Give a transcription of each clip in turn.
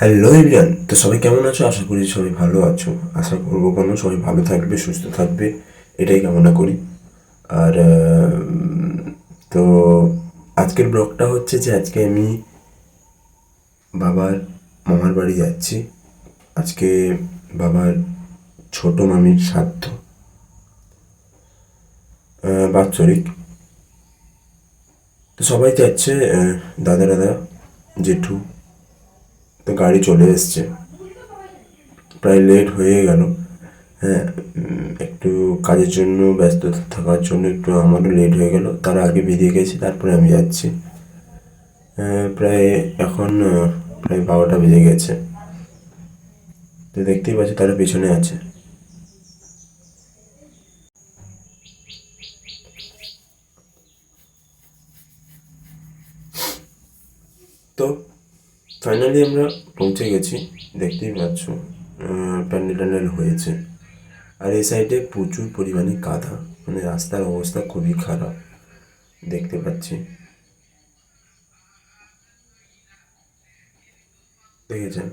Hello everyone তো সবাই কেমন আছো? আশা করি সবাই ভালো আছো। আশা করব কোনো সবাই ভালো থাকবে সুস্থ থাকবে। এটাই কামনা করি। আর তো আজকের ব্লগটা হচ্ছে যে আজকে আমি বাবার মামার বাড়ি যাচ্ছি। আজকে বাবার ছোট মামির আহ, বাৎসরিক। তো সবাই যাচ্ছে দাদা দাদা জেঠু তো গাড়ি চলে এসছে। প্রায় লেট হয়ে গেল। হ্যাঁ একটু কাজের জন্য ব্যস্ত থাকার জন্য একটু আমারও লেট হয়ে গেল। তার আগে বেরিয়ে গেছি তারপরে আমি যাচ্ছি। আহ, প্রায় এখন প্রায় বারোটা বেজে গেছে। তো দেখতেই পাচ্ছি তারা পেছনে আছে। তো ফাইনালি আমরা পৌঁছে গেছি, দেখতেই পাচ্ছ প্যান্ডেল ট্যান্ডেল হয়েছে। আর এই সাইডে প্রচুর পরিমাণে কাদা মানে রাস্তার অবস্থা খুবই খারাপ, দেখতে পাচ্ছি। দেখেছেন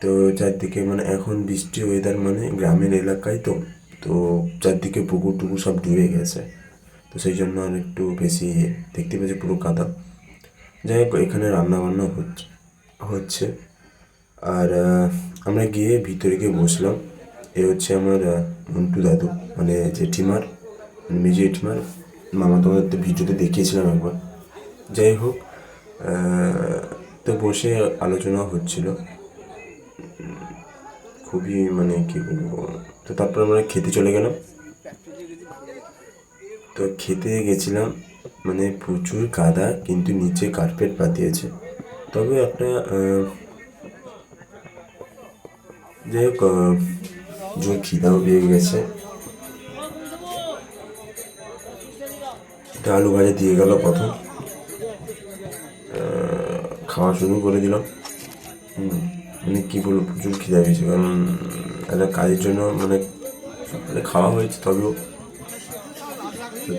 তো চারদিকে মানে এখন বৃষ্টি ওয়েদার মানে গ্রামের এলাকায় তো তো চারদিকে পুকুর টুকুর সব ডুবে গেছে। তো সেই জন্য আর একটু বেশি দেখতে পাচ্ছি পুরো কাদা। যাই হোক, এখানে রান্না বান্না হচ্ছে। হচ্ছে। আর আমরা গিয়ে ভিতরে গিয়ে বসলাম। এ হচ্ছে আমার মন্টু দাদু মানে জেঠিমার মানে মেজি জেঠিমার। মামা তোমাদের তো ভিডিওতে দেখিয়েছিলাম একবার। যাই হোক তো বসে আলোচনা হচ্ছিল। খুবই মানে কি বলব, তো তারপর আমরা খেতে চলে গেলাম। তো খেতে গেছিলাম মানে প্রচুর কাদা কিন্তু নিচে কার্পেট পাতিয়েছে তবে একটা যাই হোক জোর খিদাও পেয়ে গেছে। আলু ভাজা দিয়ে গেল প্রথম। খাওয়া শুরু করে দিলাম। মানে কী বলব, প্রচুর খিদা পেয়েছে। কারণ, একটা কাজের জন্য মানে সকালে খাওয়া হয়েছে তবেও।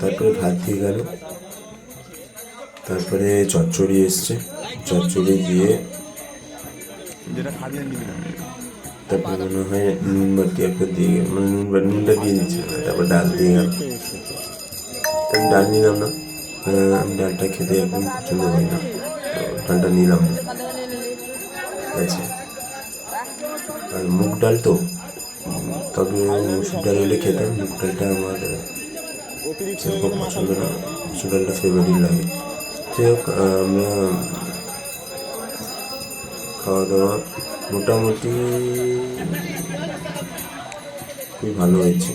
তারপরে ভাত দিয়ে গেল। তারপরে চচ্চড়ি এসছে। চচ্চড়ি দিয়ে তারপরে মনে হয় নুন বাটি একটা দিয়ে গেল। মানে নুন বাটি নুনটা দিয়ে দিচ্ছে তারপর ডাল দিয়ে গেল। আমি ডাল নিলাম না। আমি ডালটা খেতে একদম পছন্দ করি না। ডালটা নিলাম। না আছে। আর মুগ ডাল তো। তবে মুসুর ডাল হলে খেতাম। মুগ ডালটা আমার সেরকম পছন্দ না। মুসুর ডালটা ফেভারিট লাগে। যাই হোক আমরা খাওয়া দাওয়া মোটামুটি খুবই ভালো হয়েছে।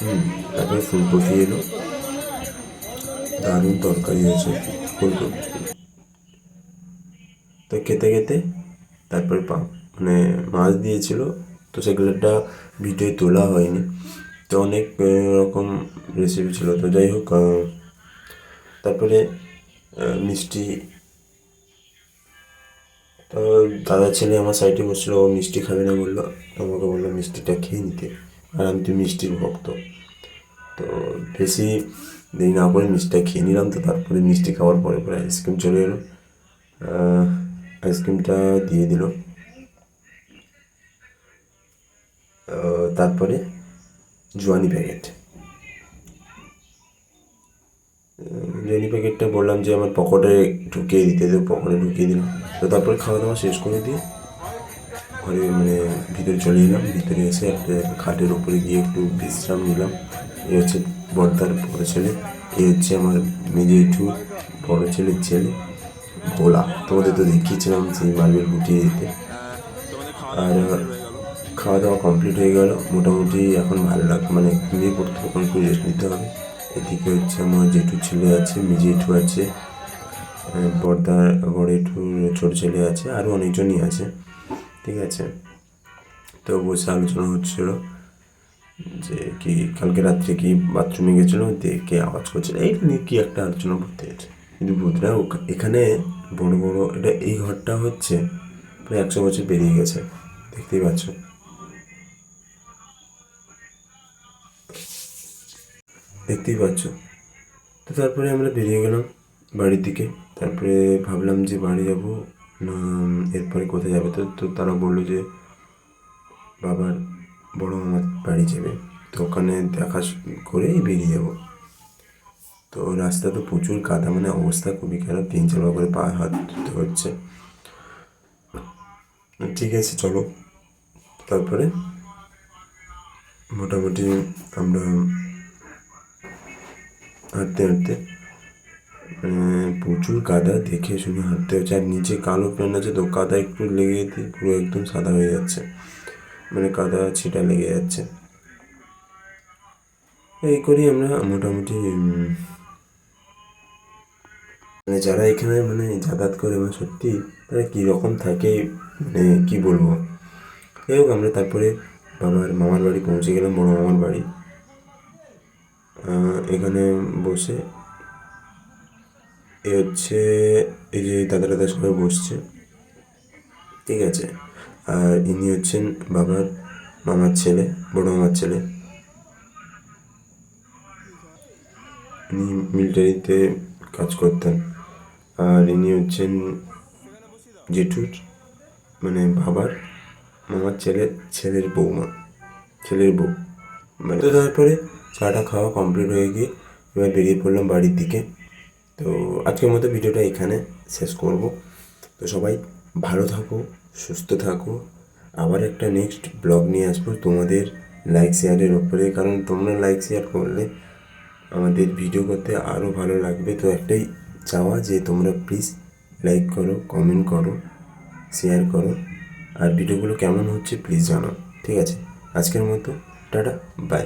হুম, তারপরে ফুলকপি এলো। দারুণ তরকারি হয়েছে ফুলকপি। তো খেতে খেতে তারপরে পা মানে মাছ দিয়েছিল, তো সেগুলোটা ভিডিও তোলা হয়নি। তো অনেক রকম রেসিপি ছিল। তো যাই হোক তারপরে মিষ্টি তো দাদা ছেলে আমার সাইডে বসছিল, ও মিষ্টি খাবে না বলল। আমাকে বলল, মিষ্টিটা খেয়ে নিতে। আর আমি তো মিষ্টির ভক্ত। তো বেশি দেরি না করে মিষ্টিটা খেয়ে নিলাম তো, তারপরে মিষ্টি খাওয়ার পরে পরে আইসক্রিম চলে এলো। আইসক্রিমটা দিয়ে দিল। তারপরে জোয়ানি প্যাকেট জোয়ানি প্যাকেটটা বললাম যে আমার পকেটে ঢুকিয়ে দিতে তো পকেটে ঢুকিয়ে দিলাম। তো তারপরে খাওয়া দাওয়া শেষ করে দিয়ে ঘরে মানে ভিতরে চলে এলাম। ভিতরে এসে একটা খাটের ওপরে গিয়ে একটু বিশ্রাম নিলাম। এই হচ্ছে বর্দার বড় ছেলে। এই হচ্ছে আমার মেজে একটু বড় ছেলের ছেলে, ভোলা। তোমাদের তো দেখিয়েছিলাম সেই মার্বেল গুটিয়ে দিতে। আর খাওয়া দাওয়া কমপ্লিট হয়ে গেল। মোটামুটি এখন ভালো লাগ মানে ঘুমিয়ে পড়তে একটু রেস্ট নিতে হবে। এদিকে হচ্ছে আমার জেঠু ছেলে আছে জেঠু আছে বর্দার বড় একটু ছোট ছেলে আছে আরও অনেকজনই আছে, ঠিক আছে? তো বসে আলোচনা হচ্ছিল যে কি কালকে রাত্রে কি বাথরুমে গেছিল দেখে আওয়াজ করছিল এইটা নিয়ে কি একটা আলোচনা করতে গেছে কিন্তু বুধরা এখানে বড় বড়, এটা এই ঘরটা হচ্ছে প্রায় একশো বছর পেরিয়ে গেছে, দেখতেই পাচ্ছ। দেখতেই পাচ্ছ তো তারপরে আমরা বেরিয়ে গেলাম বাড়ির দিকে। তারপরে ভাবলাম যে বাড়ি যাব না, এরপরে কোথায় যাবে? তো তো তারা বলল যে বাবার বড় মামার বাড়ি যাবে। তো ওখানে দেখা করেই বেরিয়ে যাব। তো রাস্তা তো প্রচুর কাদা মানে অবস্থা খুবই খারাপ। তিন চারবার করে পা হাত ধুতে হচ্ছে। ঠিক আছে, চলো। তারপরে মোটামুটি আমরা হাঁটতে হাঁটতে। প্রচুর কাদা, দেখে শুনে হাঁটতে হচ্ছে। আর নিচে কালো প্যান্ট আছে তো, কাদা একটু লেগে যেতে পুরো একদম সাদা হয়ে যাচ্ছে। মানে কাদা ছিটা লেগে যাচ্ছে। এই করি আমরা মোটামুটি মানে যারা এখানে মানে যাতায়াত করে মানে সত্যি তারা কীরকম থাকে মানে কী বলব? যাই হোক, আমরা তারপরে বাবার মামার বাড়ি পৌঁছে গেলাম, বড় মামার বাড়ি। এখানে বসে। এ হচ্ছে এই যে দাদা দাদা সবাই বসছে। ঠিক আছে। আর ইনি হচ্ছেন বাবার মামার ছেলে, বড় মামার ছেলে। ইনি মিলিটারিতে কাজ করতেন। আর ইনি হচ্ছেন জেঠুর মানে বাবার মামার ছেলে, ছেলের বৌমা, ছেলের বউ। মানে তো তারপরে চাটা খাওয়া কমপ্লিট হয়ে গিয়ে এবার বেরিয়ে পড়লাম বাড়ির দিকে। তো আজকের মতো ভিডিওটা এখানে শেষ করব। তো সবাই ভালো থাকো, সুস্থ থাকো। আবার একটা নেক্সট ব্লগ নিয়ে আসব তোমাদের লাইক শেয়ারের ওপরে কারণ তোমরা লাইক শেয়ার করলে আমাদের ভিডিও করতে আরও ভালো লাগবে। তো একটাই চাওয়া যে তোমরা প্লিজ লাইক করো কমেন্ট করো শেয়ার করো। আর ভিডিওগুলো কেমন হচ্ছে প্লিজ জানাও, ঠিক আছে? আজকের মতো, টাটা বাই